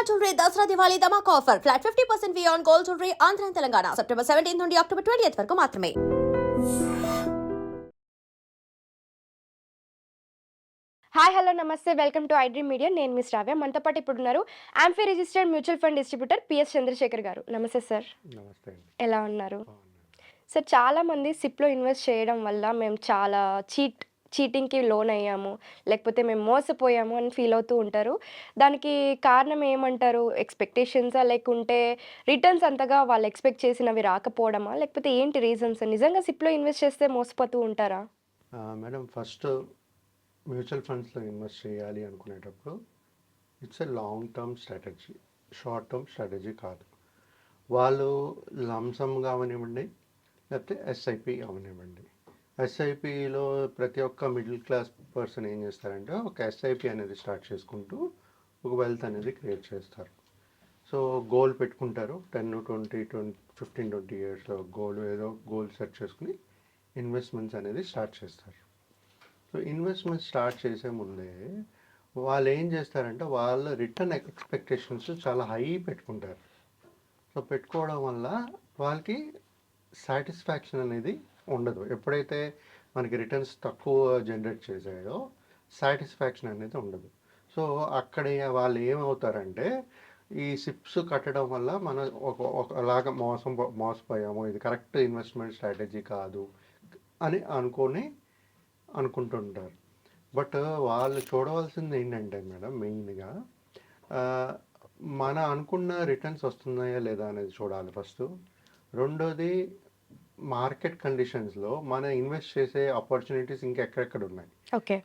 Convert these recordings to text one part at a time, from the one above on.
అమ్మా jewellery Dasara Diwali ధమాక్ offer. Flat fifty percent on gold jewellery Andhra Telangana. September seventeen నుండి October twenty వరకు మాత్రమే. Hi hello నమస్తే. Welcome to iDream media నేను miss Ravya. మనతో పాటు ఇప్పుడు ఉన్నారు AMFI registered mutual fund distributor PS Chandrasekhar garu. నమస్తే సార్ నమస్తే ఎలా ఉన్నారు? సార్ చాలామంది సిప్లో ఇన్వెస్ట్ చేయడం వల్ల మేము చాలా చీట్ చీటింగ్కి లోన్ అయ్యాము లేకపోతే మేము మోసపోయాము అని ఫీల్ అవుతూ ఉంటారు. దానికి కారణం ఏమంటారు? ఎక్స్పెక్టేషన్సా? లేకుంటే రిటర్న్స్ అంతగా వాళ్ళు ఎక్స్పెక్ట్ చేసినవి రాకపోవడమా? లేకపోతే ఏంటి రీజన్స్? నిజంగా సిప్లో ఇన్వెస్ట్ చేస్తే మోసపోతూ ఉంటారా? మేడం ఫస్ట్ మ్యూచువల్ ఫండ్స్లో ఇన్వెస్ట్ చేయాలి అనుకునేటప్పుడు it's a long term strategy. Short term strategy కాదు. వాళ్ళు లంసమ్ కావనివ్వండి లేకపోతే ఎస్ఐపి అవనివ్వండి. ఎస్ఐపిలో ప్రతి ఒక్క మిడిల్ క్లాస్ పర్సన్ ఏం చేస్తారంటే ఒక ఎస్ఐపి అనేది స్టార్ట్ చేసుకుంటూ ఒక వెల్త్ అనేది క్రియేట్ చేస్తారు. సో గోల్ పెట్టుకుంటారు. Ten twenty twenty fifteen twenty years goal ఏదో గోల్ సెట్ చేసుకుని ఇన్వెస్ట్మెంట్స్ అనేది స్టార్ట్ చేస్తారు. సో ఇన్వెస్ట్మెంట్ స్టార్ట్ చేసే ముందే వాళ్ళు ఏం చేస్తారంటే వాళ్ళ రిటర్న్ ఎక్స్పెక్టేషన్స్ చాలా హై పెట్టుకుంటారు. సో పెట్టుకోవడం వల్ల వాళ్ళకి సాటిస్ఫాక్షన్ అనేది ఉండదు. ఎప్పుడైతే మనకి రిటర్న్స్ తక్కువ జనరేట్ చేసాయో సాటిస్ఫాక్షన్ అనేది ఉండదు. సో అక్కడ వాళ్ళు ఏమవుతారంటే ఈ సిప్స్ కట్టడం వల్ల మనం ఒక ఒకలాగా మోసం మోసపోయాము ఇది కరెక్ట్ ఇన్వెస్ట్మెంట్ స్ట్రాటజీ కాదు అని అనుకొని అనుకుంటుంటారు. బట్ వాళ్ళు చూడవలసింది ఏంటంటే మేడం మెయిన్గా మన అనుకున్న రిటర్న్స్ వస్తున్నాయా లేదా అనేది చూడాలి ఫస్ట్. రెండోది మార్కెట్ కండిషన్స్లో మన ఇన్వెస్ట్ చేసే ఆపర్చునిటీస్ ఇంకెక్కడెక్కడ ఉన్నాయి?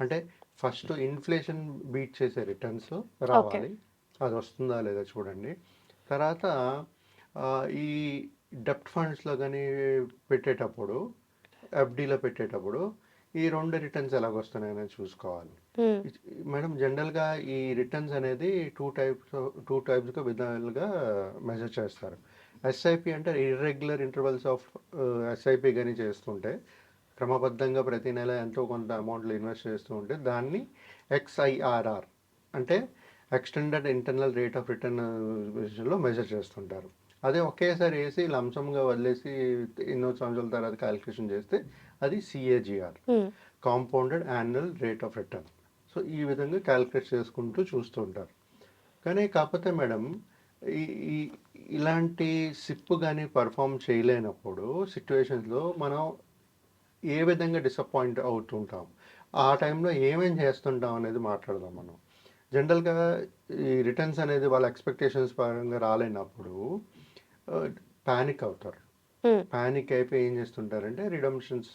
అంటే ఫస్ట్ ఇన్ఫ్లేషన్ బీట్ చేసే రిటర్న్స్ రావాలి. అది వస్తుందా లేదా చూడండి. తర్వాత ఈ డెప్ట్ ఫండ్స్లో కానీ పెట్టేటప్పుడు ఎఫ్డీలో పెట్టేటప్పుడు ఈ రెండు రిటర్న్స్ ఎలాగొస్తున్నాయని చూసుకోవాలి. మేడం జనరల్గా ఈ రిటర్న్స్ అనేది టూ టైప్స్ టూ టైప్స్గా విధాలుగా మెజర్ చేస్తారు. ఎస్ఐపి అంటే ఇర్రెగ్యులర్ ఇంటర్వల్స్ ఆఫ్ ఎస్ఐపి కానీ చేస్తుంటే క్రమబద్ధంగా ప్రతి నెల ఎంతో కొంత అమౌంట్లో ఇన్వెస్ట్ చేస్తూ ఉంటే దాన్ని ఎక్స్ఐఆర్ఆర్ అంటే extended internal rate of return విషయంలో మెజర్ చేస్తుంటారు. అదే ఒకేసారి వేసి లంసంగా వదిలేసి ఎన్నో సంవత్సరాల తర్వాత క్యాలిక్యులేషన్ చేస్తే అది CAGR compounded annual rate of return so ఈ విధంగా క్యాలిక్యులేట్ చేసుకుంటూ చూస్తూ ఉంటారు. కానీ కాకపోతే మేడం ఈ ఇలాంటి సిప్ కానీ పర్ఫామ్ చేయలేనప్పుడు సిచ్యువేషన్స్లో మనం ఏ విధంగా డిసప్పాయింట్ అవుతుంటాం? ఆ టైంలో ఏమేం చేస్తుంటాం అనేది మాట్లాడదాం మనం. జనరల్గా ఈ రిటర్న్స్ అనేది వాళ్ళ ఎక్స్పెక్టేషన్స్ పరంగా రాలేనప్పుడు ప్యానిక్ అవుతారు. ప్యానిక్ అయిపోయి ఏం చేస్తుంటారంటే రిడమ్షన్స్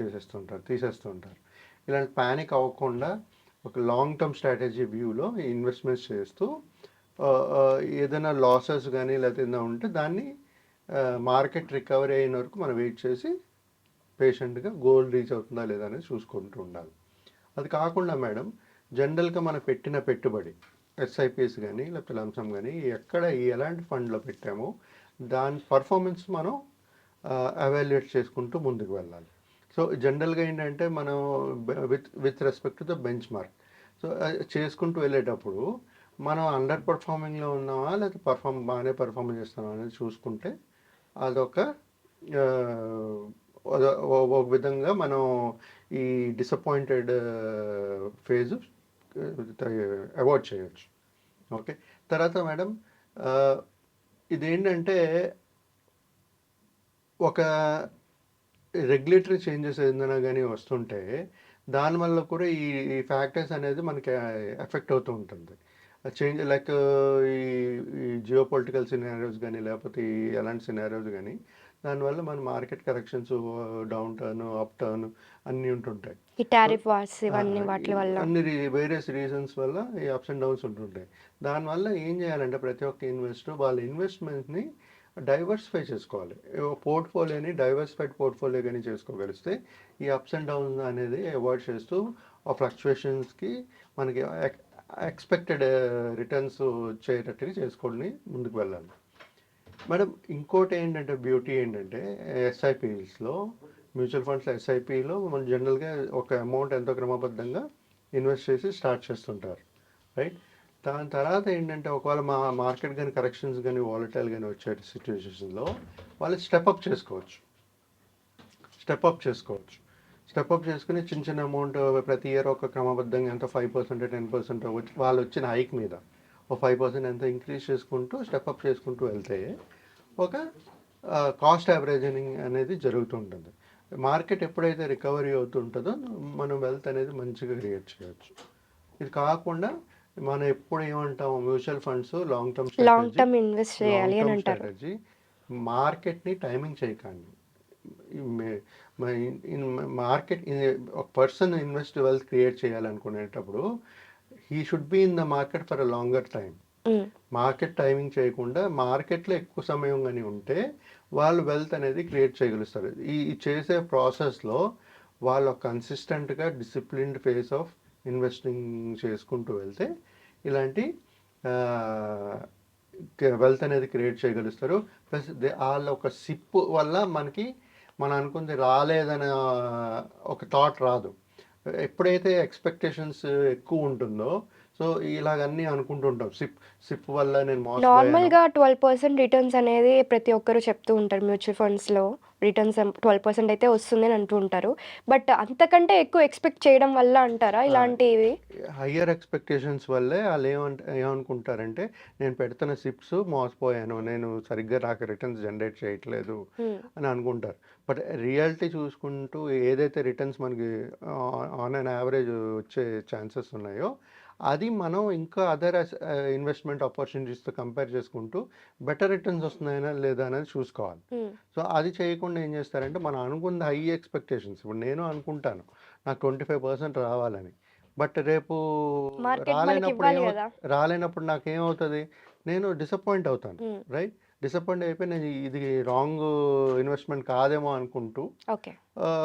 చేసేస్తుంటారు తీసేస్తుంటారు. ఇలాంటి ప్యానిక్ అవ్వకుండా ఒక లాంగ్ టర్మ్ స్ట్రాటజీ వ్యూలో ఇన్వెస్ట్మెంట్స్ చేస్తూ ఏదైనా లాసెస్ కానీ లేకపోతే ఏదైనా ఉంటే దాన్ని మార్కెట్ రికవరీ అయిన వరకు మనం వెయిట్ చేసి పేషెంట్గా గోల్ రీచ్ అవుతుందా లేదా అనేది చూసుకుంటూ ఉండాలి. అది కాకుండా మేడం జనరల్గా మనం పెట్టిన పెట్టుబడి ఎస్ఐపిఎస్ కానీ లేకపోతే లంసం కానీ ఎక్కడ ఈ ఎలాంటి ఫండ్లో పెట్టామో దాని పర్ఫార్మెన్స్ మనం అవాల్యుయేట్ చేసుకుంటూ ముందుకు వెళ్ళాలి. సో జనరల్గా ఏంటంటే మనం with with respect to the benchmark so చేసుకుంటూ వెళ్ళేటప్పుడు మనం అండర్ పర్ఫార్మింగ్లో ఉన్నామా? లేకపోతే పర్ఫామ్ బాగానే పర్ఫార్మ్ చేస్తున్నామా అనేది చూసుకుంటే అదొక ఒక విధంగా మనం ఈ డిసప్పాయింటెడ్ ఫేజ్ అవాయిడ్ చేయొచ్చు. ఓకే తర్వాత మేడం ఇదేంటంటే ఒక రెగ్యులేటరీ చేంజెస్ ఏదైనా కానీ వస్తుంటే దానివల్ల కూడా ఈ ఈ ఫ్యాక్టర్స్ అనేది మనకి ఎఫెక్ట్ అవుతూ ఉంటుంది. చేంజ్ లైక్ ఈ ఈ జియో పొలిటికల్ సినారియోస్ కానీ లేకపోతే ఎలాంటి సినారియోస్ కానీ దానివల్ల మన market corrections downturn upturn అన్నీ ఉంటుంటాయి. ఈ టారిఫ్ వార్స్ ఇవన్నీ వాటి వల్ల. అన్ని వేరియస్ రీజన్స్ వల్ల ఈ అప్స్ అండ్ డౌన్స్ ఉంటుంటాయి. దానివల్ల ఏం చేయాలంటే ప్రతి ఒక్క ఇన్వెస్టర్ వాళ్ళ ఇన్వెస్ట్మెంట్ని డైవర్సిఫై చేసుకోవాలి. పోర్ట్ఫోలియోని డైవర్సిఫైడ్ పోర్ట్ఫోలియో కానీ చేసుకోగలిస్తే ఈ అప్స్ అండ్ డౌన్స్ అనేది అవాయిడ్ చేస్తూ ఆ ఫ్లక్చువేషన్స్కి మనకి ఎక్స్పెక్టెడ్ రిటర్న్స్ uh, వచ్చేటట్టుగా చేసుకొని ముందుకు వెళ్ళాలి. మేడం ఇంకోటి ఏంటంటే బ్యూటీ ఏంటంటే ఎస్ఐపిస్లో మ్యూచువల్ ఫండ్స్ ఎస్ఐపిలో మనం జనరల్గా ఒక అమౌంట్ ఎంతో క్రమబద్ధంగా ఇన్వెస్ట్ చేసి స్టార్ట్ చేస్తుంటారు రైట్ దాని తర్వాత ఏంటంటే ఒకవేళ మా మార్కెట్ కానీ కరెక్షన్స్ కానీ వాలటైల్ కానీ వచ్చే సిచ్యువేషన్స్లో వాళ్ళు స్టెప్అప్ చేసుకోవచ్చు. స్టెప్అప్ చేసుకోవచ్చు. స్టెప్అప్ చేసుకుని చిన్న చిన్న అమౌంట్ ప్రతి ఇయర్ ఒక క్రమబద్ధంగా ఎంత ఫైవ్ పర్సెంట్ టెన్ పర్సెంట్ వాళ్ళు వచ్చిన హైక్ మీద ఒక ఫైవ్ పర్సెంట్ ఎంత ఇంక్రీజ్ చేసుకుంటూ స్టెప్అప్ చేసుకుంటూ వెళ్తే ఒక కాస్ట్ యావరేజింగ్ అనేది జరుగుతుంటుంది మార్కెట్ ఎప్పుడైతే రికవరీ అవుతుంటుందో మనం వెల్త్ అనేది మంచిగా క్రియేట్ చేయొచ్చు. ఇది కాకుండా మనం ఎప్పుడు ఏమంటాం mutual funds long term long term invest చేయాలి అని అంటారు. స్ట్రాటజీ మార్కెట్ని టైమింగ్ చేయకండి. మార్కెట్ ఒక person invest wealth create చేయాలనుకునేటప్పుడు he should be in the market for a longer time market timing చేయకుండా మార్కెట్లో ఎక్కువ సమయం కానీ ఉంటే వాళ్ళు వెల్త్ అనేది క్రియేట్ చేయగలుగుతారు ఈ ఈ చేసే ప్రాసెస్లో వాళ్ళు కన్సిస్టెంట్గా డిసిప్లిన్డ్ ఫేస్ ఆఫ్ ఇన్వెస్టింగ్ చేసుకుంటూ వెళ్తే ఇలాంటి వెల్త్ అనేది క్రియేట్ చేయగలుగుతారు ప్లస్ వాళ్ళ ఒక సిప్ వల్ల మనకి మనం అనుకుంది రాలేదనే ఒక థాట్ రాదు. ఎప్పుడైతే ఎక్స్పెక్టేషన్స్ ఎక్కువ ఉంటుందో సో ఇలాగన్నీ అనుకుంటుంటాం. సిప్ సిప్ వల్ల నేను. నార్మల్గా ట్వెల్వ్ పర్సెంట్ రిటర్న్స్ అనేది ప్రతి ఒక్కరు చెప్తూ ఉంటారు మ్యూచువల్ ఫండ్స్లో. రిటర్న్స్ ట్వెల్వ్ పర్సెంట్ అయితే వస్తుంది అని అంటూ ఉంటారు. బట్ అంతకంటే ఎక్కువ ఎక్స్పెక్ట్ చేయడం వల్ల అంటారా ఇలాంటివి? హయ్యర్ ఎక్స్పెక్టేషన్స్ వల్లే వాళ్ళు ఏమంట ఏమనుకుంటారంటే నేను పెడుతున్న సిప్స్ మోసపోయాను. నేను సరిగ్గా నాకు రిటర్న్స్ జనరేట్ చేయట్లేదు. అని అనుకుంటారు. బట్ రియాలిటీ చూసుకుంటూ ఏదైతే రిటర్న్స్ మనకి ఆన్ అండ్ యావరేజ్ వచ్చే ఛాన్సెస్ ఉన్నాయో అది మనం ఇంకా అదర్ ఇన్వెస్ట్మెంట్ ఆపర్చునిటీస్తో కంపేర్ చేసుకుంటూ బెటర్ రిటర్న్స్ వస్తున్నాయనా లేదా అనేది చూసుకోవాలి. సో అది చేయకుండా ఏం చేస్తారంటే మనం అనుకున్న హై ఎక్స్పెక్టేషన్స్ ఇప్పుడు నేను అనుకుంటాను నాకు ట్వంటీ ఫైవ్ పర్సెంట్ రావాలని బట్ రేపు రాలేనప్పుడు. రాలేనప్పుడు నాకు ఏమవుతుంది నేను డిసప్పాయింట్ అవుతాను. రైట్ డిసప్పాయింట్ అయిపోయి నేను ఇది రాంగ్ ఇన్వెస్ట్మెంట్ కాదేమో అనుకుంటూ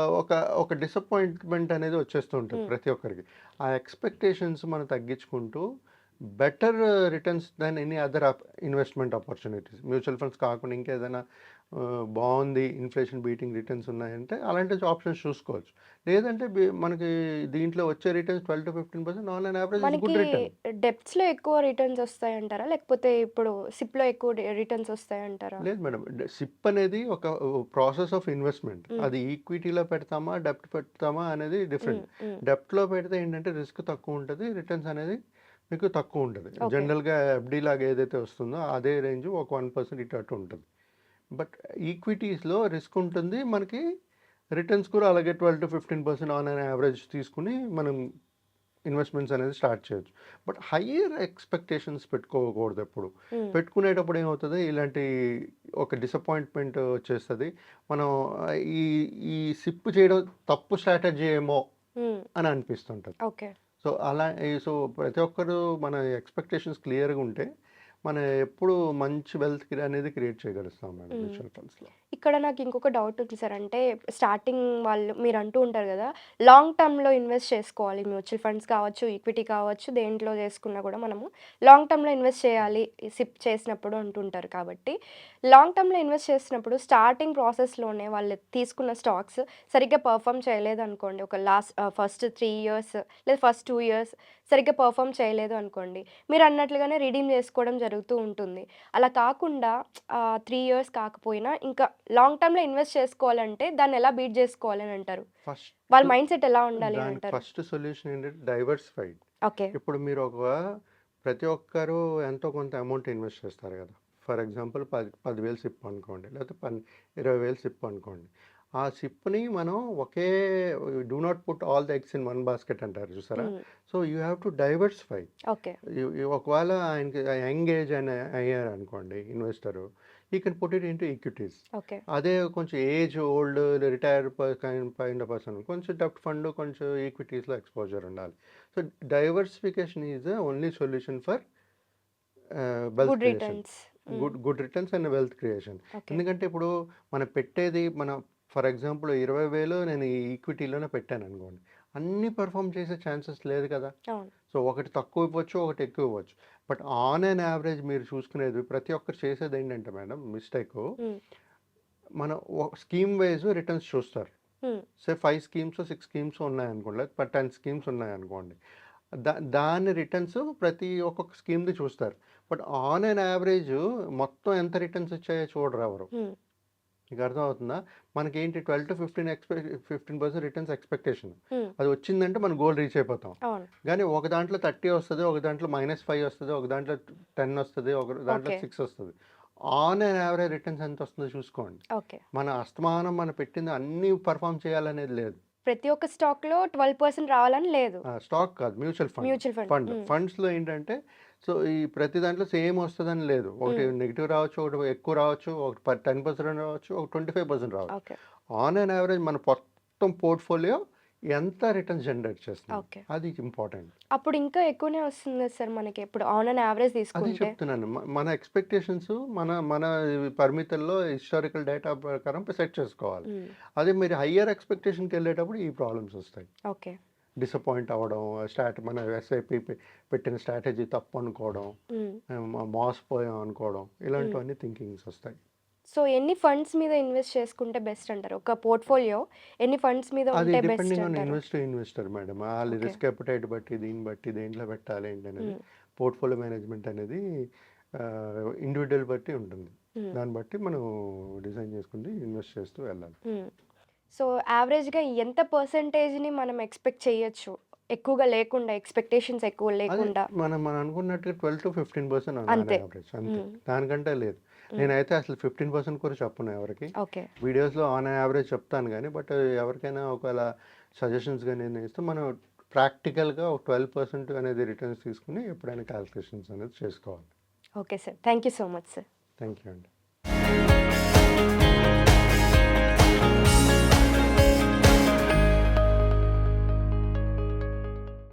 ఒక ఒక డిసప్పాయింట్మెంట్ అనేది వచ్చేస్తూ ఉంటుంది Hmm. ప్రతి ఒక్కరికి. ఆ ఎక్స్పెక్టేషన్స్ మనం తగ్గించుకుంటూ better returns than any other investment opportunities. Mutual funds కాకుండా ఇంకేదైనా బాగుంది ఇన్ఫ్లేషన్ బీటింగ్ రిటర్న్స్ ఉన్నాయంటే అలాంటి ఆప్షన్స్ చూసుకోవచ్చు. లేదంటే మనకి దీంట్లో వచ్చే returns twelve to fifteen percent on and average good return డెప్త్స్లో ఎక్కువ రిటర్న్స్ వస్తాయంటారా? లేకపోతే ఇప్పుడు సిప్లో ఎక్కువ రిటర్న్స్ వస్తాయంటారా? లేదు మేడం సిప్ అనేది ఒక ప్రాసెస్ ఆఫ్ ఇన్వెస్ట్మెంట్. అది ఈక్విటీలో పెడతామా డెప్ట్ పెడతామా అనేది డిఫరెంట్ ఉమ్, డెప్ట్లో పెడితే ఏంటంటే రిస్క్ తక్కువ ఉంటుంది రిటర్న్స్ అనేది మీకు తక్కువ ఉంటుంది. జనరల్గా ఎఫ్డి లాగా ఏదైతే వస్తుందో అదే రేంజ్ ఒక వన్ పర్సెంట్ ఇటు అటు ఉంటుంది. బట్ ఈక్విటీస్లో రిస్క్ ఉంటుంది. మనకి రిటర్న్స్ కూడా అలాగే twelve to fifteen percent on an average తీసుకుని మనం ఇన్వెస్ట్మెంట్స్ అనేది స్టార్ట్ చేయొచ్చు. బట్ హయ్యర్ ఎక్స్పెక్టేషన్స్ పెట్టుకోకూడదు ఎప్పుడు. పెట్టుకునేటప్పుడు ఏమవుతుంది? ఇలాంటి ఒక డిసప్పాయింట్మెంట్ వచ్చేస్తుంది. మనం ఈ ఈ సిప్ చేయడం తప్పు స్ట్రాటజీ ఏమో అని అనిపిస్తుంటుంది. ఓకే. సో అలా సో ప్రతి ఒక్కరు మన ఎక్స్పెక్టేషన్స్ క్లియర్గా ఉంటే మనం ఎప్పుడు మంచి వెల్త్ అనేది క్రియేట్ చేయగలుగుతాం మేడం. మ్యూచువల్ ఫండ్స్లో ఇక్కడ నాకు ఇంకొక డౌట్ ఉంది సార్ అంటే స్టార్టింగ్ వాళ్ళు మీరు అంటూ ఉంటారు కదా లాంగ్ టర్మ్లో ఇన్వెస్ట్ చేసుకోవాలి. మ్యూచువల్ ఫండ్స్ కావచ్చు ఈక్విటీ కావచ్చు దేంట్లో చేసుకున్నా కూడా మనము లాంగ్ టర్మ్లో ఇన్వెస్ట్ చేయాలి సిప్ చేసినప్పుడు అంటుంటారు కాబట్టి. లాంగ్ టర్మ్లో ఇన్వెస్ట్ చేసినప్పుడు స్టార్టింగ్ ప్రాసెస్లోనే వాళ్ళు తీసుకున్న స్టాక్స్ సరిగ్గా పర్ఫామ్ చేయలేదు అనుకోండి ఒక లాస్ట్ ఫస్ట్ త్రీ ఇయర్స్ లేదా ఫస్ట్ టూ ఇయర్స్ సరిగ్గా పర్ఫామ్ చేయలేదు అనుకోండి. మీరు అన్నట్లుగానే రీడీమ్ చేసుకోవడం జరుగుతూ ఉంటుంది. అలా కాకుండా త్రీ ఇయర్స్ కాకపోయినా ఇంకా లాంగ్ టర్మ్లో ఇన్వెస్ట్ చేసుకోవాలంటే దాన్ని ఎలా బీట్ చేసుకోవాలి అని అంటారు? ఫస్ట్ వాళ్ళ మైండ్ సెట్ ఎలా ఉండాలి అంటారు? ఫస్ట్ సొల్యూషన్ ఏంటంటే డైవర్సిఫైడ్. ఓకే. ఇప్పుడు మీరు ఒక ప్రతి ఒక్కరు ఎంతో కొంత అమౌంట్ ఇన్వెస్ట్ చేస్తారు కదా. ఫర్ ఎగ్జాంపుల్ పది పదివేలు సిప్ అనుకోండి లేకపోతే పన్ ఇరవై వేలు సిప్ అనుకోండి. ఆ సిప్ని మనం ఒకే do not put all the eggs in one basket అంటారు చూసారా? So you have to diversify. ఒకవేళ ఆయనకి యంగ్ ఏజ్ ఆయన అయ్యారు అనుకోండి investor he can put it into equities. అదే కొంచెం ఏజ్ ఓల్డ్ రిటైర్ పైన పర్సన్ కొంచెం డెప్ట్ ఫండ్ కొంచెం ఈక్విటీస్లో ఎక్స్పోజర్ ఉండాలి. So diversification is the only solution for wealth good creation. Returns. Good good returns and wealth creation. ఎందుకంటే ఇప్పుడు మనం పెట్టేది మన ఫర్ ఎగ్జాంపుల్ ఇరవై వేలు నేను ఈక్విటీలోనే పెట్టాను అనుకోండి. అన్ని పర్ఫామ్ చేసే ఛాన్సెస్ లేదు కదా. సో ఒకటి తక్కువ ఇవ్వచ్చు ఒకటి ఎక్కువ ఇవ్వచ్చు. బట్ ఆన్ అండ్ యావరేజ్ మీరు చూసుకునేది ప్రతి ఒక్కరు చేసేది ఏంటంటే మేడం మిస్టేక్. మనం స్కీమ్ వైజ్ రిటర్న్స్ చూస్తారు. Say five schemes six schemes ఉన్నాయనుకోండి లేకపోతే టెన్ స్కీమ్స్ ఉన్నాయనుకోండి దా దాని రిటర్న్స్ ప్రతి ఒక్కొక్క స్కీమ్ది చూస్తారు. బట్ ఆన్ అండ్ యావరేజ్ మొత్తం ఎంత రిటర్న్స్ వచ్చాయో చూడరు ఎవరు. మీకు అర్థమవుతుందా? మనకి ఏంటి twelve to fifteen expect fifteen percent returns expectation. అది వచ్చిందంటే మనం గోల్ రీచ్ అయిపోతాం. కానీ ఒక దాంట్లో థర్టీ వస్తుంది ఒక దాంట్లో మైనస్ ఫైవ్ వస్తుంది ఒక దాంట్లో టెన్ వస్తుంది ఒక దాంట్లో. సిక్స్ వస్తుంది. ఆన్ అండ్ యావరేజ్ రిటర్న్స్ ఎంత వస్తుందో చూసుకోండి. మన అస్తమానం మనం పెట్టింది అన్ని పర్ఫామ్ చేయాలనేది లేదు. ప్రతి ఒక్క స్టాక్లో ట్వెల్వ్ పర్సెంట్ రావాలని లేదు. స్టాక్ కాదు mutual fund. Mutual fund. Fund. ఫండ్స్లో ఏంటంటే సో ఈ ప్రతి దాంట్లో సేమ్ వస్తుందని లేదు. ఒకటి నెగిటివ్ రావచ్చు ఒకటి ఎక్కువ రావచ్చు ఒకటి టెన్ పర్సెంట్ రావచ్చు ఒక ట్వంటీ ఫైవ్ పర్సెంట్ రావచ్చు. ఆన్ అండ్ యావరేజ్ మన మొత్తం పోర్ట్ఫోలియో ఎంత రిటర్న్స్ జనరేట్ చేస్తుంది అది ఇంపార్టెంట్. అప్పుడు ఇంకా ఎక్కువనే వస్తుంది సార్ మనకి. ఇప్పుడు ఆన్ అండ్ యావరేజ్ అది తీసుకుంటే. చెప్తున్నాను. మ- మన ఎక్స్పెక్టేషన్స్ మన మన పరిమితుల్లో హిస్టారికల్ డేటా ప్రకారం సెట్ చేసుకోవాలి. హ్మ్. అదే మీరు హయ్యర్ ఎక్స్పెక్టేషన్కి వెళ్ళేటప్పుడు ఈ ప్రాబ్లమ్స్ వస్తాయి. ఓకే. డిసప్పాయింట్ అవ్వడం స్టాట్ మన ఎస్ఐపి పెట్టిన స్ట్రాటజీ తప్పు అనుకోవడం. మ- మోసపోయాం అనుకోవడం ఇలాంటివన్నీ థింకింగ్స్ వస్తాయి. సో ఎన్ని ఫండ్స్ మీద ఇన్వెస్ట్ చేసుకుంటే బెస్ట్ అంటారు ఒక పోర్ట్ఫోలియో ఎన్ని ఫండ్స్ మీద ఉంటే బెస్ట్ డిపెండింగ్ ఆన్ అంటారు ఇన్వెస్టర్ ఇన్వెస్టర్ మేడం వాళ్ళ Okay. రిస్క్ అపటైట్ బట్టి దీన్ని బట్టి దేంట్లో పెట్టాలి ఏంటి అనేది Hmm. పోర్ట్ఫోలియో మేనేజ్మెంట్ అనేది ఇండివిజువల్ బట్టి ఉంటుంది. దాన్ని బట్టి మనం డిజైన్ చేసుకుంది ఇన్వెస్ట్ చేస్తూ వెళ్ళాలి. సో యావరేజ్గా ఎంత పర్సంటేజ్ని మనం ఎక్స్పెక్ట్ చేయొచ్చు ఎక్కువగా లేకుండా ఎక్స్పెక్టేషన్స్ ఎక్కువ లేకుండా మనం మనం అనుకున్నట్టుగా ట్వెల్వ్ టు ఫిఫ్టీన్ పర్సెంట్ అంతే. దానికంటే లేదు నేనైతే అసలు ఫిఫ్టీన్ పర్సెంట్ కూడా చెప్పను ఎవరికి. వీడియోస్లో ఆన్ యావరేజ్ చెప్తాను కానీ బట్ ఎవరికైనా ఒకవేళ సజెషన్స్ కానీ నేను ఇస్తే మనం ప్రాక్టికల్గా ఒక ట్వెల్వ్ పర్సెంట్ అనేది రిటర్న్స్ తీసుకుని ఎప్పుడైనా క్యాలిక్యులేషన్స్ అనేది చేసుకోవాలి. Okay sir. Thank you so much sir. Thank you అండి.